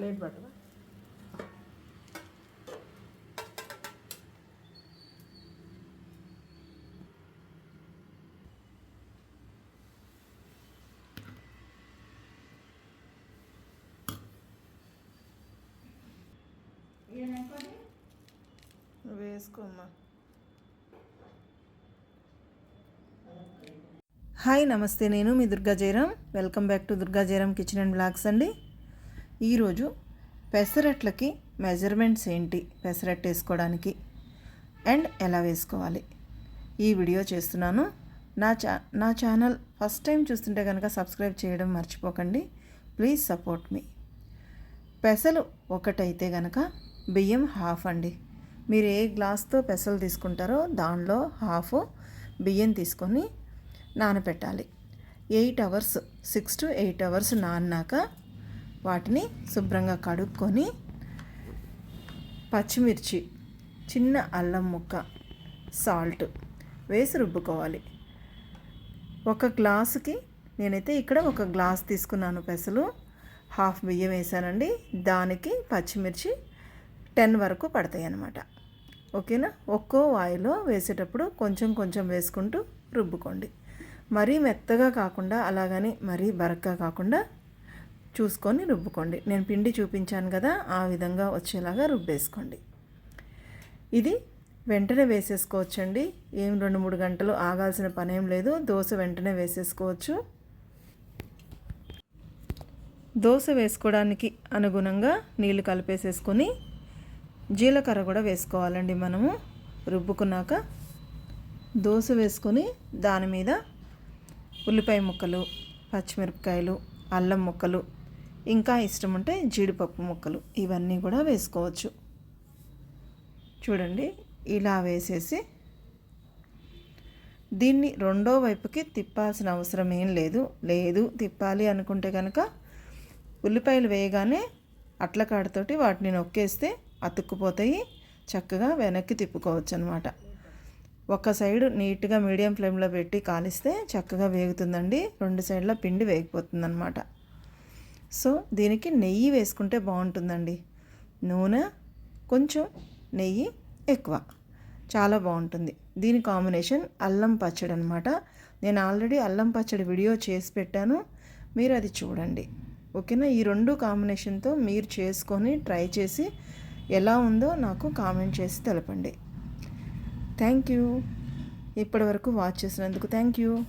Plate పట్టవా వేసుకోమ్మా hi నమస్తే. నేను మీ Durga Jayaram. Welcome back to Durga Jayaram kitchen and blogs అండి. ఈరోజు పెసరట్లకి మెజర్మెంట్స్ ఏంటి? పెసరట్టు వేసుకోవడానికి. అండ్ ఎలా వేసుకోవాలి? ఈ వీడియో చేస్తున్నాను. నా చా నా ఛానల్ ఫస్ట్ టైం చూస్తుంటే కనుక సబ్స్క్రైబ్ చేయడం మర్చిపోకండి. ప్లీజ్ సపోర్ట్ మీ. పెసలు ఒకటైతే గనక బియ్యం హాఫ్ అండి. మీరు ఏ గ్లాస్తో పెసలు తీసుకుంటారో దానిలో హాఫ్ బియ్యం తీసుకొని నానబెట్టాలి eight hours six to eight hours నాన్నాక వాటిని శుభ్రంగా కడుక్కొని పచ్చిమిర్చి చిన్న అల్లం ముక్క సాల్ట్ వేసి రుబ్బుకోవాలి. ఒక గ్లాసుకి నేనైతే ఇక్కడ ఒక గ్లాస్ తీసుకున్నాను పెసలు. హాఫ్ బియ్యం వేసానండి. దానికి పచ్చిమిర్చి టెన్ వరకు పడతాయి అన్నమాట. ఓకేనా? ఒక్కో వాయిలో వేసేటప్పుడు కొంచెం కొంచెం వేసుకుంటూ రుబ్బుకోండి. మరీ మెత్తగా కాకుండా అలాగని మరీ బరక్గా కాకుండా చూసుకొని రుబ్బుకోండి. నేను పిండి చూపించాను కదా ఆ విధంగా వచ్చేలాగా రుబ్బేసుకోండి. ఇది వెంటనే వేసేసుకోవచ్చండి. ఏం రెండు మూడు గంటలు ఆగాల్సిన పనేం లేదు. దోశ వెంటనే వేసేసుకోవచ్చు. దోశ వేసుకోవడానికి అనుగుణంగా నీళ్ళు కలిపేసేసుకొని జీలకర్ర కూడా వేసుకోవాలండి మనము. రుబ్బుకున్నాక దోశ వేసుకొని దాని మీద ఉల్లిపాయ ముక్కలు పచ్చిమిరపకాయలు అల్లం ముక్కలు ఇంకా ఇష్టం ఉంటే జీడిపప్పు ముక్కలు ఇవన్నీ కూడా వేసుకోవచ్చు. చూడండి ఇలా వేసేసి దీన్ని రెండో వైపుకి తిప్పాల్సిన అవసరం ఏం లేదు. లేదు తిప్పాలి అనుకుంటే కనుక ఉల్లిపాయలు వేయగానే అట్ల కాడతోటి వాటిని నొక్కేస్తే అతుక్కుపోతాయి చక్కగా వెనక్కి తిప్పుకోవచ్చు అనమాట ఒక సైడ్ నీట్గా మీడియం ఫ్లేమ్లో పెట్టి కాలిస్తే చక్కగా వేగుతుందండి. రెండు సైడ్ల పిండి వేగిపోతుందన్నమాట. సో దీనికి నెయ్యి వేసుకుంటే బాగుంటుందండి. నూనె కొంచెం నెయ్యి ఎక్కువ. చాలా బాగుంటుంది. దీని కాంబినేషన్ అల్లం పచ్చడి అనమాట నేను ఆల్రెడీ అల్లం పచ్చడి వీడియో చేసి పెట్టాను. మీరు అది చూడండి. ఓకేనా? ఈ రెండు కాంబినేషన్తో మీరు చేసుకొని ట్రై చేసి ఎలా ఉందో నాకు కామెంట్ చేసి తెలపండి. Thank you. ఇప్పటి వరకు వాచ్ చేసినందుకు థ్యాంక్ యూ.